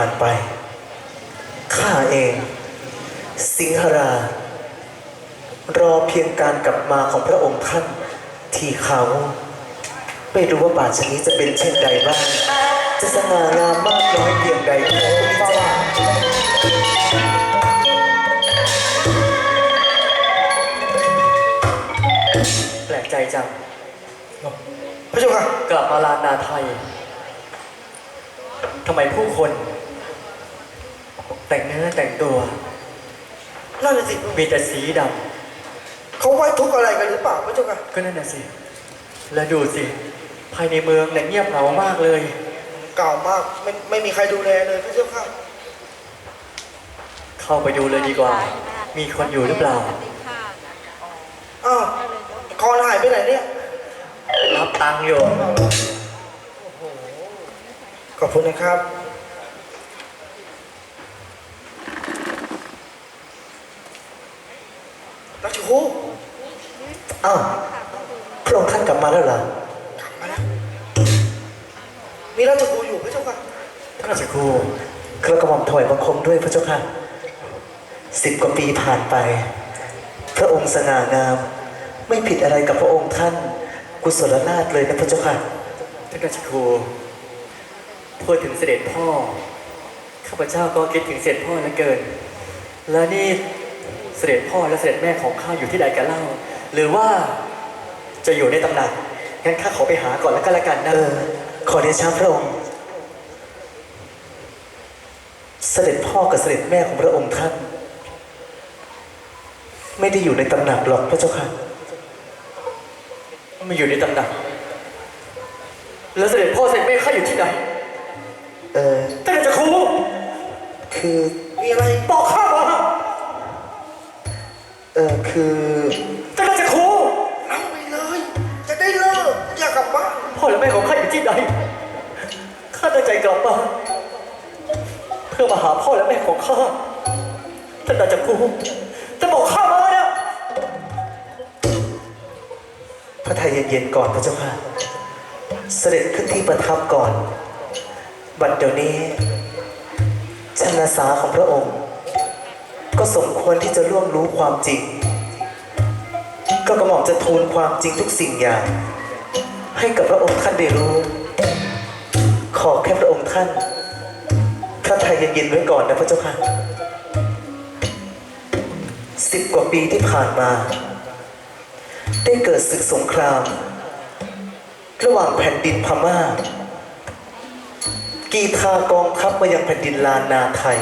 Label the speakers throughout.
Speaker 1: าปีผ่านไป ข้าเอง สิงหรา รอเพียงการกลับมาของพระองค์ท่าน ที่เขาไม่รู้ว่าป่าชนี้จะเป็นเช่นใดบ้าง จะสง่างามมากน้อยเพียงใดโอ้พระว่าแปลกใจจัง
Speaker 2: พระเจ้าค่ะ
Speaker 1: กลับมาลานนาไทย ทำไมผู้คน แต่งเนื้อแต่งตัว
Speaker 2: นั่นน่ะสิ
Speaker 1: มีแต่สีด
Speaker 2: เขาไว้ทุกข์อะไรกันหรือเปล่าพระเจ้าค่ะำ
Speaker 1: ก็นั่นน่ะสิ แล้วดูสิ ภายในเมืองเนี่ยเงียบเหงามากเลย
Speaker 2: เก่ามากไม่ไม่มีใครดูแลเลยพระเจ้าค่ะ
Speaker 1: เข้าไปดูเลยดีกว่า มีคนอยู่หรือเปล่า
Speaker 2: อ้าวคอนหายไปไหนเนี่ย
Speaker 1: รับตังค์อยู่
Speaker 2: ขอบคุณนะครับ ราชครู
Speaker 1: อ้าวพระองค์ท่านกลับมาแล้วเหรอ
Speaker 2: กลับมาแล้วมีราชครูอยู่พระเจ้าค่ะ
Speaker 1: ท่านราชครูกระกระหม่อมถอยบังคมด้วยพระเจ้าค่ะสิบกว่าปีผ่านไป พระองค์สง่างาม ไม่ผิดอะไรกับพระองค์ท่าน กุศลราชเลยนะพระเจ้าค่ะท่านราชครูพูดถึงเสด็จพ่อ ข้าพเจ้าก็คิดถึงเสด็จพ่อเหลือเกิน แล้วนี่เสด็จพ่อและเสด็จแม่ของข้าอยู่ที่ใดกันเล่า หรือว่าจะอยู่ในตำหนักงั้นข้าขอไปหาก่อนแล้วก็แล้วกันนะเออขอเดชะพระองค์ เสด็จพ่อกับเสด็จแม่ของพระองค์ท่าน ไม่ได้อยู่ในตำหนักหรอกพระเจ้าค่ะไม่อยู่ในตำหนัก แล้วเสด็จพ่อเสด็จแม่ข้าอยู่ที่ไหน เออท่านจะครูคือ
Speaker 2: มีอะไร
Speaker 1: บอกข้ามาเออคือท่าน จะครู
Speaker 2: นั่งไปเลย จะได้เลิกอยากกลับบ้าน
Speaker 1: พ่อและแม่ของข้าอยู่ที่ไหนข้าตั้งใจกลับมาเพื่อมาหาพ่อและแม่ของข้า ท่านอาจจะครูจะบอกข้ามาเนี่ยพระไทยเย็นๆก่อนพระเจ้าค่ะ เสด็จขึ้นที่ประทับก่อน บัดเดี๋ยวนี้ชนสาของพระองค์ ก็สมควรที่จะร่วมรู้ความจริง ก็กระหม่อมจะทูลความจริงทุกสิ่งอย่าง ให้กับพระองค์ท่านได้รู้ ขอแค่พระองค์ท่านพระไทยเย็นๆไว้ก่อนนะพระเจ้าค่ะสิบกว่าปีที่ผ่านมา ได้เกิดศึกสงคราม ระหว่างแผ่นดินพม่า กีทากองทัพมายังแผ่นดินลานนาไทย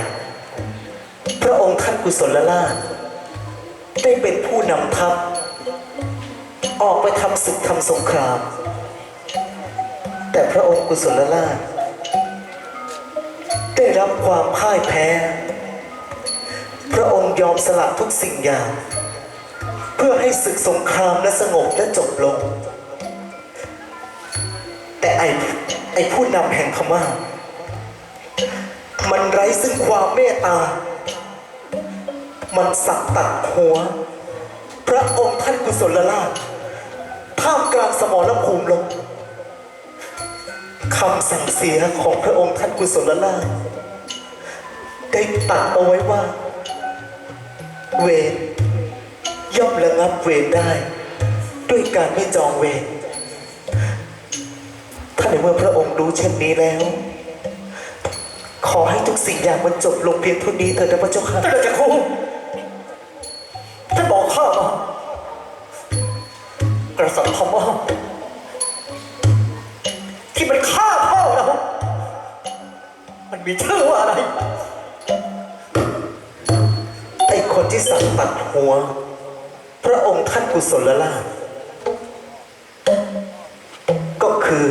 Speaker 1: พระองค์ท่านกุศลราชได้เป็นผู้นำทัพ ออกไปทำศึกทำสงคราม แต่พระองค์กุศลราช ได้รับความพ่ายแพ้ พระองค์ยอมสละทุกสิ่งอย่าง เพื่อให้ศึกสงครามและสงบและจบลง แต่ไอ้ไอ้ผู้นำแห่งพม่ามันไร้ซึ่งความเมตตา มันสักตัดหัว พระองค์ท่านกุศลราช ท่ามกลางสมรภูมิลงคำสั่งเสียของพระองค์ท่านกุศลราได้ตัดเอาไว้ว่า เวรย่อมระงับเวรได้ ด้วยการไม่จองเวรถ้าในเมื่อพระองค์รู้เช่นนี้แล้ว ขอให้ทุกสิ่งอย่างมันจบลงเพียงเท่านี้เถิดพระเจ้าค่ะท่านจะค มันฆ่าพ่อเรา มันมีชื่อว่าอะไร ไอ้คนที่สั่งตัดหัว พระองค์ท่านกุศลราชก็คือ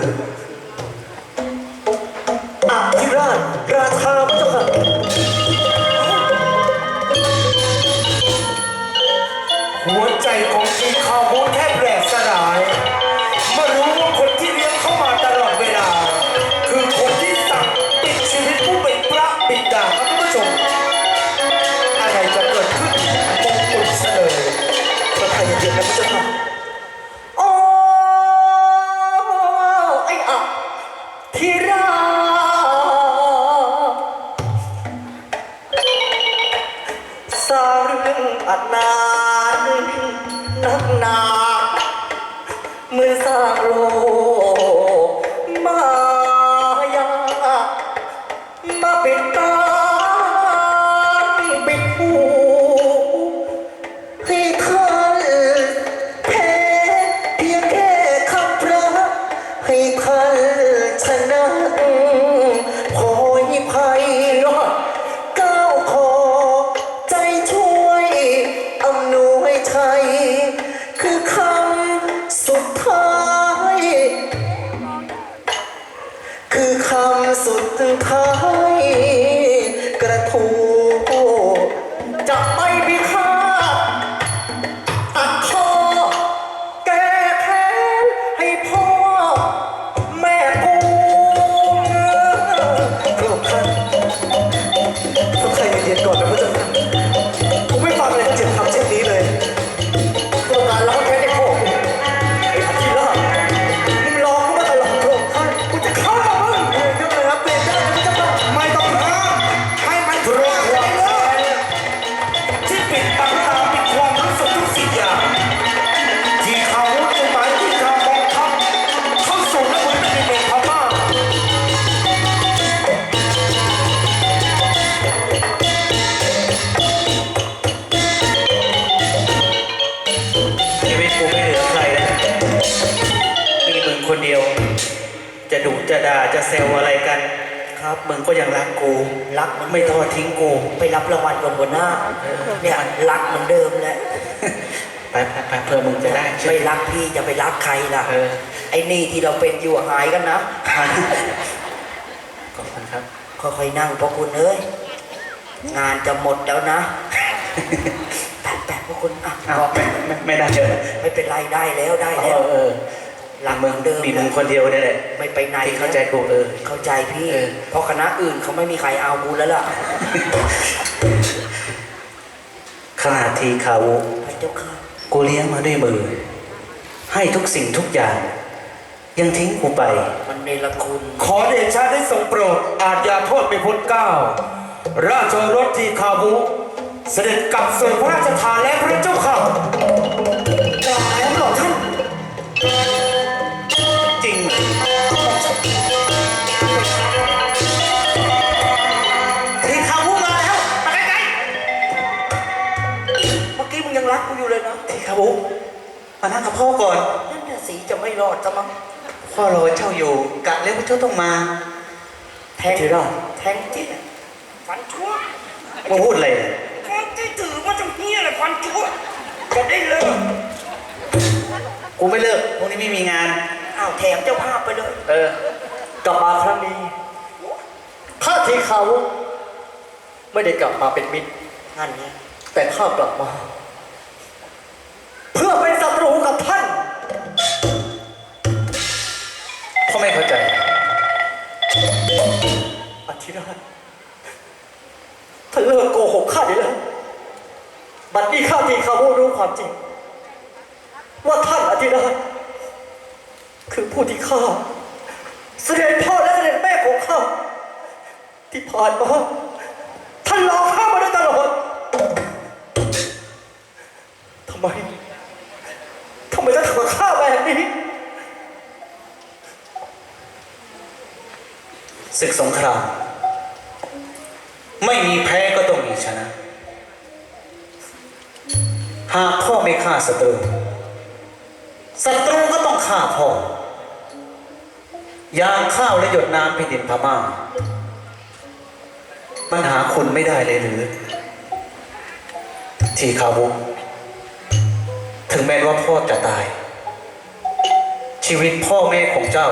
Speaker 2: ท้ายก
Speaker 3: ระทู คนเดี
Speaker 2: ยว จะดุจะด่าจะเซลอะไรกัน ครับมึงก็ยังรักกู
Speaker 4: รักมัน
Speaker 2: ไม่ทอดทิ้งกู
Speaker 4: ไปรับรางวัลก่อนหัวหน้าเนี่ยรักเหมือนเดิมแหละ
Speaker 2: ไปไปไปเพื่อมึงจะได้
Speaker 4: ไม่รักพี่จะไปรักใครล่ะ
Speaker 2: เออ
Speaker 4: ไอ้นี่ที่เราเป็นอยู่หายกันนะ
Speaker 2: ขอบคุณครับ
Speaker 4: ค่อยๆนั่งพอคุณเอ้ยงานจะหมดแล้วนะแปะแปะพวกคุณอะ
Speaker 2: อ้าว
Speaker 4: บอก
Speaker 2: ไม่ไม่ไม่ได้เจอ
Speaker 4: ไม่เป็นไรได้แล้วได้
Speaker 2: เอ
Speaker 4: แล้ว
Speaker 2: อเออ
Speaker 4: รักเหมือนเดิม
Speaker 2: มีมึงคนเดียวนี่แหละ
Speaker 4: ไม่ไปไหน
Speaker 2: ที่เข้าใจกูเออ
Speaker 4: เข้าใจพี่
Speaker 2: เออ
Speaker 4: เพราะคณะอื่นเขาไม่มีใครเอากูแล้วล่ะ
Speaker 2: ขนาดทีเขา
Speaker 4: พระเจ้าค่ะ
Speaker 2: กูเลี้ยงมาด้วยมือ ให้ทุกสิ่งทุกอย่าง ยังทิ้งกูไป
Speaker 4: มันเนรคุณ
Speaker 3: ขอเดชะได้ทรงโปรด อาจยาโทษไม่พ้นเกล้า ราชโอรสทีคาวุ เสด็จกลับสู่พระราชทานแล้วพระเจ้าค่ะ
Speaker 4: นะ
Speaker 2: ทีขาบุมานั่งกับพ่อก่อน
Speaker 4: นั่นน่ะสีจะไม่รอดจะมั้ง
Speaker 2: พ่อรอเจ้าอยู่กะแล้วว่าเจ้าต้องมา
Speaker 4: แทง
Speaker 2: ทีรอด
Speaker 4: แทงที่เนี่ยฟันชั่ว
Speaker 2: มาพูดอะไรเนี่ย
Speaker 4: ฟันที่ถือมาจากเฮียเลยฟันชั่วจะได้เลิก
Speaker 2: กูไม่เลิกพรุ่งนี้ไม่มีงาน
Speaker 4: อ้าวแถมเจ้าภาพไปเลย
Speaker 2: เออ
Speaker 5: กลับมาครั้งนี้ข้าทีเขาไม่ได้กลับมาเป็นมิตร
Speaker 4: นั่นไง
Speaker 5: แต่ข้ากลับมา เพื่อเป็นศัตรูกับท่าน
Speaker 2: พ่อไม่เข้าใจ
Speaker 5: อธิราชท่านเลิกโกหกข้าได้แล้วบัดนี้ข้าทีเขารู้ความจริง ว่าท่านอธิราชคือผู้ที่ข้าเสด็จพ่อและเสด็จแม่ของข้าที่ผ่านมาท่านหลอกข้ามาโดยตลอดทำไมทำ ไมต้องทำกับข้าแบบนี้
Speaker 2: ศึกสงคราม ไม่มีแพ้ก็ต้องมีชนะ หากพ่อไม่ฆ่าศัตรูศัตรูก็ต้องฆ่าพ่อยางข้าวและหยดน้ำแผ่นดินพม่ามันหาคุณไม่ได้เลยหรือ ทีคาวุ ถึงแม้ว่าพ่อจะตาย ชีวิตพ่อแม่ของเจ้า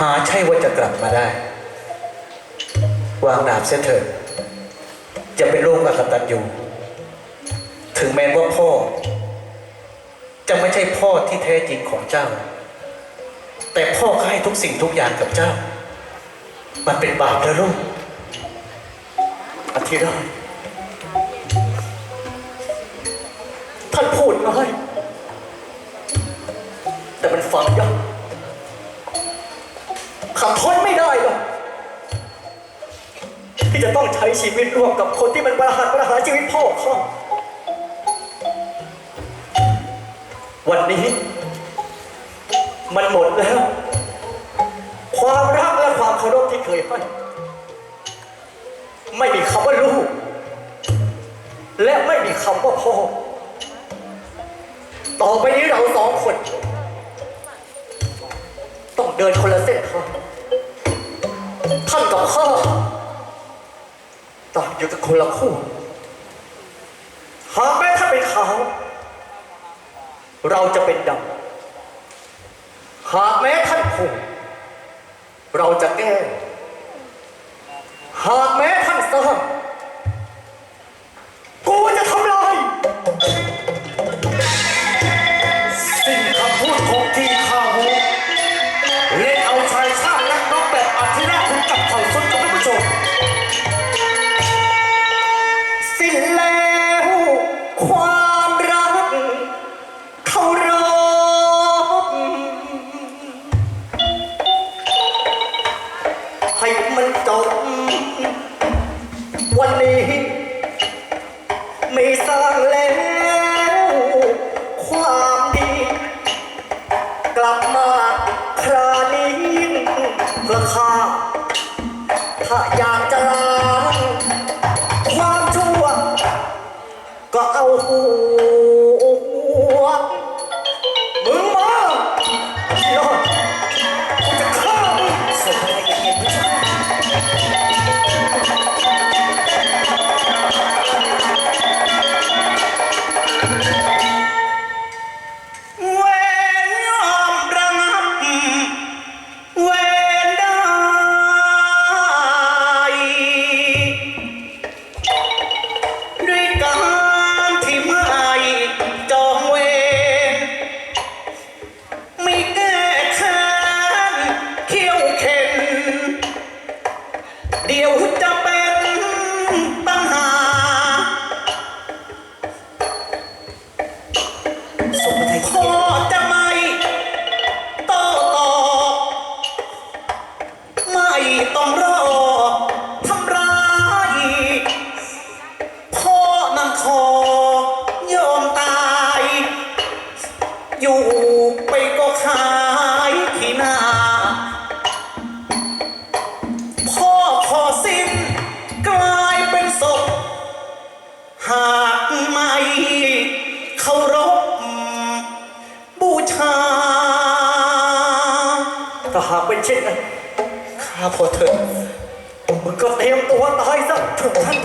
Speaker 2: หาใช่ว่าจะกลับมาได้ วางดาบเสียเถิดจะเป็นลูกอกตันอยู่ ถึงแม้ว่าพ่อ จะไม่ใช่พ่อที่แท้จริงของเจ้า แต่พ่อก็ให้ทุกสิ่งทุกอย่างกับเจ้า มันเป็นบาปแล้วลูก
Speaker 5: อธิราช ท่านพูดน้อยแต่มันฝังยากขับทนไม่ได้หรอกที่จะต้องใช้ชีวิตร่วมกับคนที่มันประหารประหารชีวิตพ่อเขาวันนี้ มันหมดแล้ว ความรักและความเคารพที่เคยให้ไม่มีคำว่าลูก และไม่มีคำว่าพ่อ ต่อไปนี้เราสองคน ต้องเดินคนละเส้นทางท่านกับข้าต่างอยู่กันคนละคู่หากแม้ท่านเป็นขาวเราจะเป็นดำหากแม้ท่านคงเราจะแก้หากแม้ท่านสร้าง ก็
Speaker 2: เเช่นนั้
Speaker 5: นข้าพอ
Speaker 4: เถิ
Speaker 5: ดมึงก็เตรียมตัวตายซะทุกท่าน